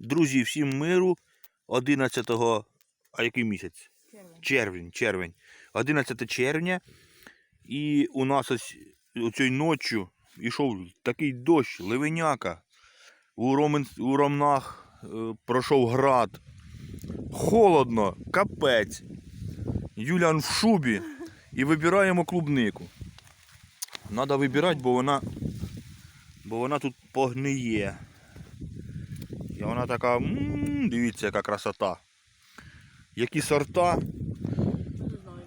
Друзі, всім миру. 11, а який місяць? Червень. Червень, червень. 11 червня. І у нас ось цією ночі йшов такий дощ, ливеняка. У, Ромен, у Ромнах е, пройшов град. Холодно, капець. Юлян в шубі і вибираємо клубнику. Треба вибирати, бо вона, бо вона тут погниє. Вона така, м дивіться, яка красота. Які сорта,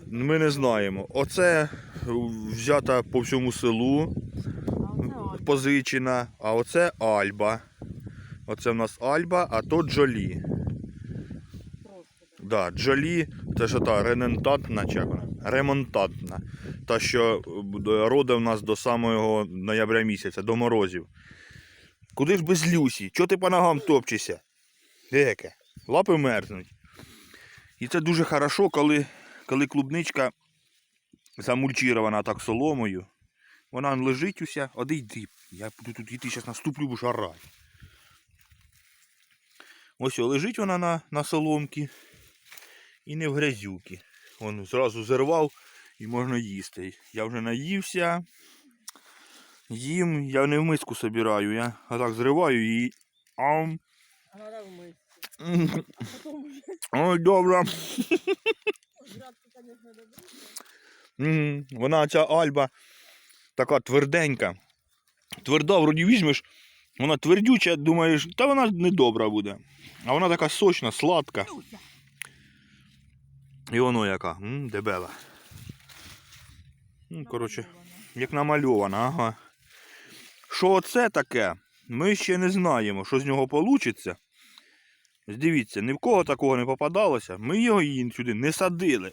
ми не знаємо. Оце взята по всьому селу, позичена, а оце Альба. Оце в нас Альба, а то Джолі. Да, Джолі, це що та ренентантна, чи вона? Ремонтантна. Та, що е, роде в нас до самого ноября місяця, до морозів. Куди ж без Люсі? Чого ти по ногам топчешся? Деяке. Лапи мерзнуть. І це дуже хорошо, коли, коли клубничка замульчирована так соломою. Вона лежить уся, одійди. Я буду тут йти, зараз наступлю, будеш орати. Ось лежить вона на, на соломці і не в грязюки. Вон зразу зірвав і можна їсти. Я вже наївся. Їм, я не в миску собираю, я отак зриваю і. Ам. А треба вмити. М, А потім вже Ой, добре. Вона ця альба така тверденька. Тверда, вроді візьмеш, вона твердюча, думаєш, та вона не добра буде. А вона така сочна, сладка. І воно яка, м, дебела. Ну, коротше, як намальована, ага. Що це таке? Ми ще не знаємо, що з нього вийде. Дивіться, ні в кого такого не попадалося. Ми його її сюди не садили.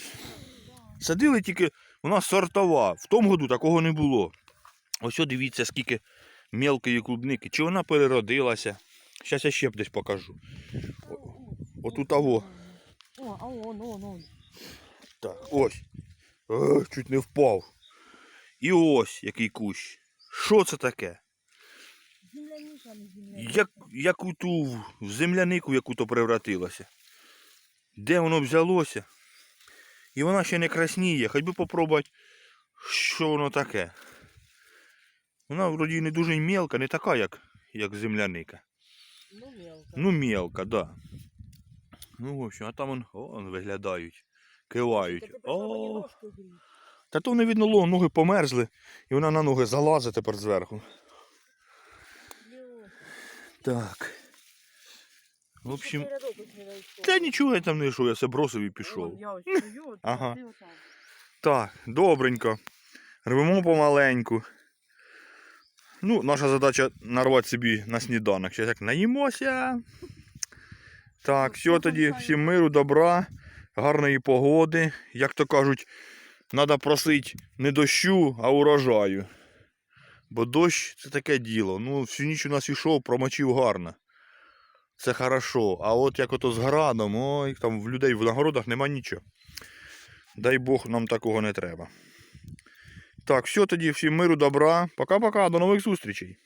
Садили тільки у нас сортова. В тому году такого не було. Ось дивіться, скільки мелкої клубники. Чи вона переродилася? Зараз я ще б десь покажу. Отут того. О, а он, он, он. Так, ось. Ех, чуть не впав. І ось який кущ. Що це таке? Не. Як, як у ту в землянику яку то превратилося. Де воно взялося? І вона ще не красніє, хоч би попробувати, що воно таке. Вона вроді не дуже мелка, не така, як, як земляника. Ну, мелко. Ну, мелка, да. Ну, в общем, а там вон, вон виглядають, кивають. О. Та то не видно, ло, ноги померзли, і вона на ноги залазить тепер зверху. Так. В общем, та нічого я там не йшов, я все бросив і пішов. Ага. Так, добренько. Рвемо помаленьку. Ну, наша задача нарвати собі на сніданок. Ще як наїмося. Так, все тоді, всім миру, добра, гарної погоди. Як то кажуть, треба просити не дощу, а урожаю. Бо дощ це таке діло. Ну, всю ніч у нас йшов, промочив гарно. Це хорошо. А от як ото з градом, ой, там в людей в нагородах нема нічого. Дай Бог, нам такого не треба. Так, все тоді, всім миру, добра. Пока-пока, до нових зустрічей.